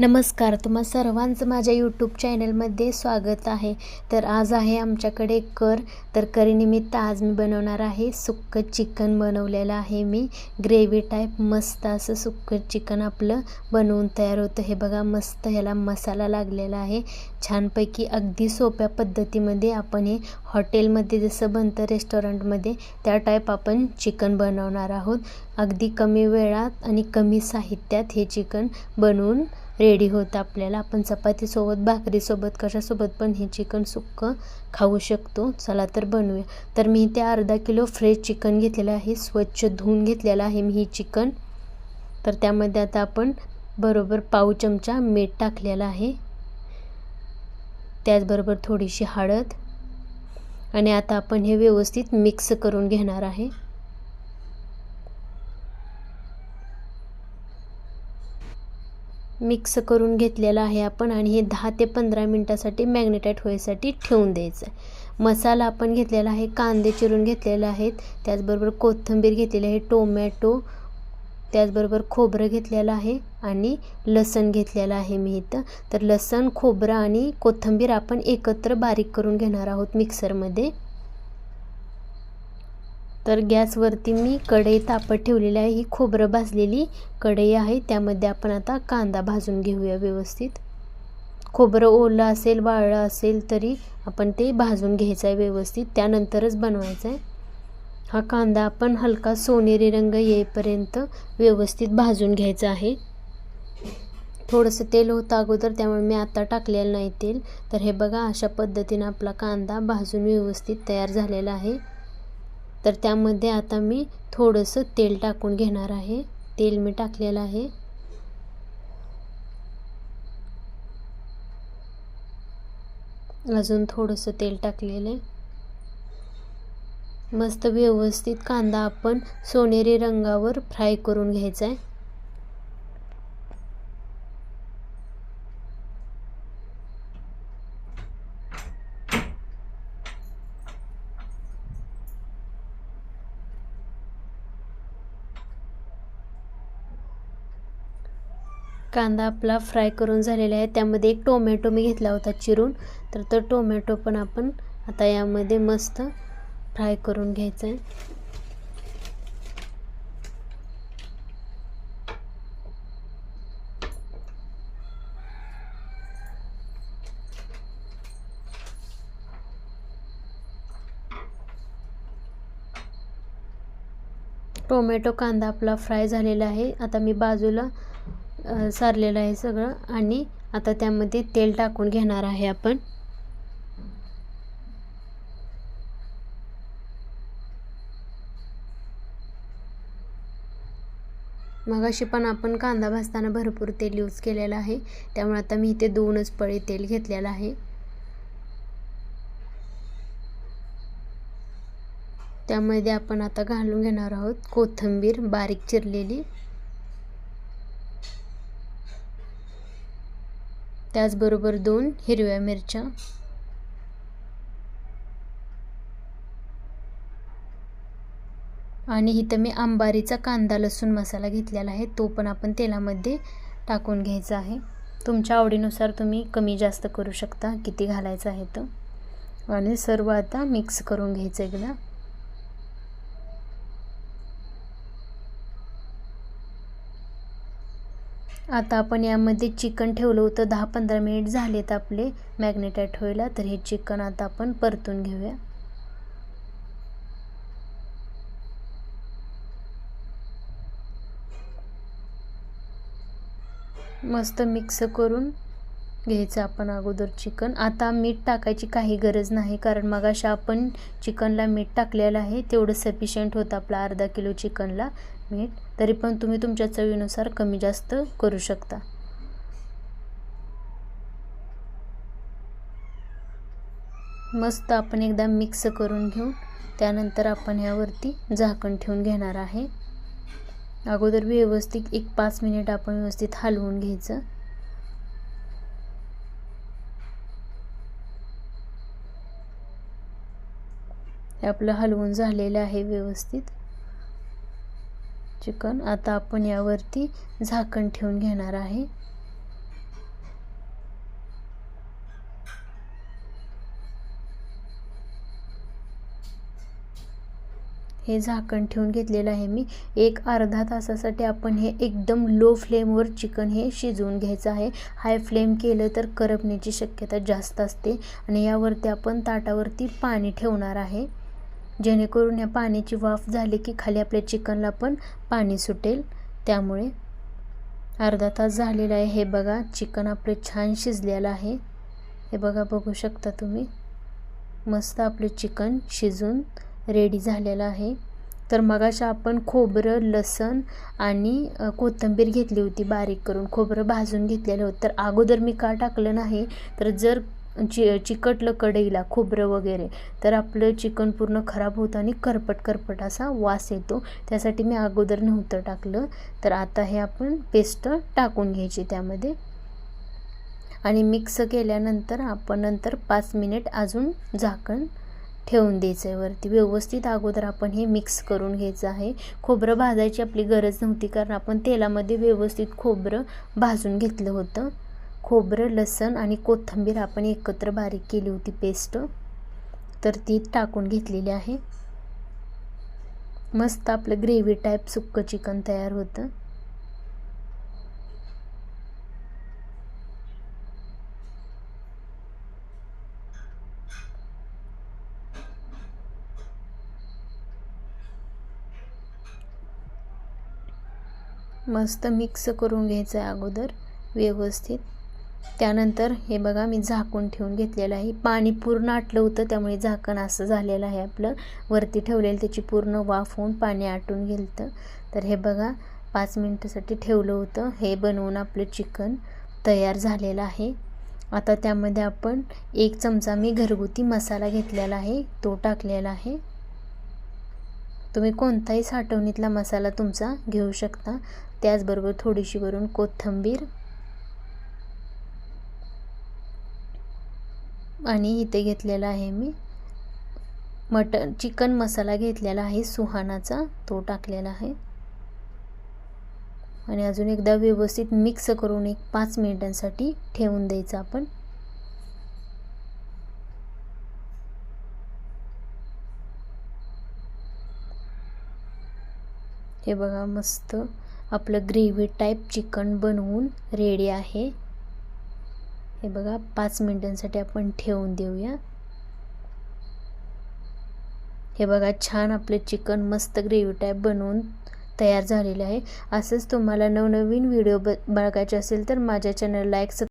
नमस्कार तुम्हा सर्वांचं माझ्या यूट्यूब चॅनलमध्ये स्वागत आहे. तर आज आहे आमच्याकडे कर. तर करीनिमित्त आज मी बनवणार आहे सुक्कं चिकन बनवलेलं आहे मी. ग्रेव्ही टाईप मस्त असं सुक्कं चिकन आपलं बनवून तयार होतं. हे बघा मस्त ह्याला मसाला लागलेला आहे. छानपैकी अगदी सोप्या पद्धतीमध्ये आपण हे हॉटेलमध्ये जसं बनतं रेस्टॉरंटमध्ये त्या टाईप आपण चिकन बनवणार आहोत. अगदी कमी वेळात आणि कमी साहित्यात हे चिकन बनवून रेडी होतं आपल्याला. आपण चपातीसोबत भाकरीसोबत कशासोबत पण हे चिकन सुक्कं खाऊ शकतो. चला तर बनवूया. तर मी इथे अर्धा किलो फ्रेश चिकन घेतलेलं आहे. स्वच्छ धुवून घेतलेलं आहे मी ही चिकन. तर त्यामध्ये आता आपण बरोबर पाव चमचा मीठ टाकलेलं आहे. त्याचबरोबर थोडीशी हळद. आणि आता आपण हे व्यवस्थित मिक्स करून घेणार आहे. मिक्स करून घेतलेला आहे आपण आणि हे दहा ते पंधरा मिनटासाठी मॅग्नेटाईट होण्यासाठी ठेवून द्यायचं. आहे मसाला आपण घेतलेला आहे कांदे चिरून घेतलेले आहेत त्याचबरोबर कोथिंबीर घेतलेली आहे टोमॅटो त्याचबरोबर खोबरं घेतलेलं आहे आणि लसण घेतलेलं आहे मी इथं. तर लसण खोबरं आणि कोथिंबीर आपण एकत्र बारीक करून घेणार आहोत मिक्सरमध्ये तर गॅसवरती मी कढई तापत ठेवलेली आहे. ही खोबरं भाजलेली कढई आहे. त्यामध्ये आपण आता कांदा भाजून घेऊया व्यवस्थित. खोबरं ओलं असेल वाळलं असेल तरी आपण ते भाजून घ्यायचं आहे व्यवस्थित. त्यानंतरच बनवायचं आहे हा कांदा आपण हलका सोनेरी रंग येईपर्यंत व्यवस्थित भाजून घ्यायचा आहे. थोडंसं तेल होतं अगोदर त्यामुळे मी आता टाकलेलं नाही तेल. तर हे बघा अशा पद्धतीनं आपला कांदा भाजून व्यवस्थित तयार झालेला आहे. तर त्यामध्ये आता मी थोडंसं तेल टाकून घेणार आहे. तेल मी टाकलेलं आहे. अजून थोडंसं तेल टाकलेलं आहे. मस्त व्यवस्थित कांदा आपण सोनेरी रंगावर फ्राय करून घ्यायचा आहे. कांदा आपला फ्राय करून झालेला आहे. त्यामध्ये एक टोमॅटो मी घेतला होता चिरून. तर तो टोमॅटो पण आपण आता यामध्ये मस्त फ्राय करून घ्यायचं आहे. टोमॅटो कांदा आपला फ्राय झालेला आहे. आता मी बाजूला सारलेलं आहे सगळं. आणि आता त्यामध्ये तेल टाकून घेणार आहे आपण. मगाशी पण आपण कांदा भाजताना भरपूर तेल यूज केलेलं आहे. त्यामुळे आता मी इथे दोनच पळी तेल घेतलेलं आहे. त्यामध्ये आपण आता घालून घेणार आहोत कोथिंबीर बारीक चिरलेली. त्याचबरोबर दोन हिरव्या मिरच्या. आणि इथं मी आंबारीचा कांदा लसूण मसाला घेतलेला आहे तो पण आपण तेलामध्ये टाकून घ्यायचा आहे. तुमच्या आवडीनुसार तुम्ही कमी जास्त करू शकता किती घालायचं आहे तर. आणि सर्व आता मिक्स करून घ्यायचं एकदा. आता आपण यामध्ये चिकन ठेवलं होतं. दहा पंधरा मिनिट झालेत आपले मॅग्नेटाईट होईला तर हे चिकन आता आपण परतून घेऊया. मस्त मिक्स करून घ्यायचं आपण अगोदर चिकन. आता मीठ टाकायची काही गरज नाही कारण मग अशा आपण चिकनला मीठ टाकलेलं आहे. तेवढं सफिशियंट होतं आपलं अर्धा किलो चिकनला. मीठ तरी पण तुम्ही तुमच्या चवीनुसार कमी जास्त करू शकता. मस्त आपण एकदा मिक्स करून घेऊन त्यानंतर आपण यावरती झाकण ठेवून घेणार आहे. अगोदर व्यवस्थित एक पाच मिनिट आपण व्यवस्थित हलवून घ्यायचं. हे आपलं हलवून झालेलं आहे व्यवस्थित. चिकन. आता आपण यावरती झाकण ठेवून घेणार आहे. हे झाकण ठेवून घेतलेलं आहे मी. एक अर्धा तासासाठी आपण हे एकदम लो फ्लेमवर चिकन हे शिजवून घ्यायचं आहे. हाय फ्लेम केलं तर करपण्याची शक्यता जास्त असते. आणि यावरती आपण ताटावरती पाणी ठेवणार आहे. जेणेकरून या पाण्याची वाफ झाली की खाली आपल्या चिकनला पण पाणी सुटेल. त्यामुळे अर्धा तास झालेला आहे. हे बघा चिकन आपले छान शिजलेलं आहे. हे बघा बघू शकता तुम्ही. मस्त आपले चिकन शिजून रेडी झालेलं आहे. तर मगाशा आपण खोबरं लसण आणि कोथिंबीर घेतली होती बारीक करून. खोबरं भाजून घेतलेलं होतं. तर अगोदर मी का टाकलं नाही? तर जर चि चिकटलं कढईला खोबरं वगैरे. तर आपलं चिकन पूर्ण खराब होतं आणि करपट करपट असा वास येतो. त्यासाठी मी अगोदर नव्हतं टाकलं. तर आता हे आपण पेस्ट टाकून घ्यायची त्यामध्ये. आणि मिक्स केल्यानंतर आपण नंतर पाच मिनिट अजून झाकण ठेवून द्यायचं आहे वरती. व्यवस्थित अगोदर आपण हे मिक्स करून घ्यायचं आहे. खोबरं भाजायची आपली गरज नव्हती कारण आपण तेलामध्ये व्यवस्थित खोबरं भाजून घेतलं होतं. खोबरं लसण आणि कोथिंबीर आपण एकत्र बारीक केली होती पेस्ट तर ती टाकून घेतलेली आहे. मस्त आपलं ग्रेव्ही टाईप सुक्कं चिकन तयार होतं. मस्त मिक्स करून घ्यायचं आहे अगोदर व्यवस्थित. त्यानंतर हे बघा मी झाकून ठेवून घेतलेलं आहे. पाणी पूर्ण आटलं होतं त्यामुळे झाकण असं झालेलं आहे आपलं. वरती ठेवलेलं त्याची पूर्ण वाफ होऊन पाणी आटून गेलं तर हे बघा पाच मिनटासाठी ठेवलं होतं. हे बनवून आपलं चिकन तयार झालेलं आहे. आता त्यामध्ये आपण एक चमचा मी घरगुती मसाला घेतलेला आहे. तो टाकलेला आहे. तुम्ही कोणताही साठवणीतला मसाला तुमचा घेऊ शकता. त्याचबरोबर थोडीशी वरून कोथिंबीर आणि इथे घेतलेला आहे मी. मटन चिकन मसाला घेतलेला आहे सुहानाचा. तो टाकलेला आहे. आणि अजून एकदा व्यवस्थित मिक्स करून एक पाच मिनिटांसाठी ठेवून द्यायचं आपण. हे बघा मस्त आपलं ग्रेव्ही टाईप चिकन बनवून रेडी आहे. हे बघा पाच मिनटांसाठी आपण ठेवून देऊया. हे बघा छान आपले चिकन मस्त ग्रेव्ही टाईप बनवून तयार झालेले आहे. असंच तुम्हाला नवनवीन व्हिडिओ ब बघायचे असेल तर माझ्या चॅनलला एक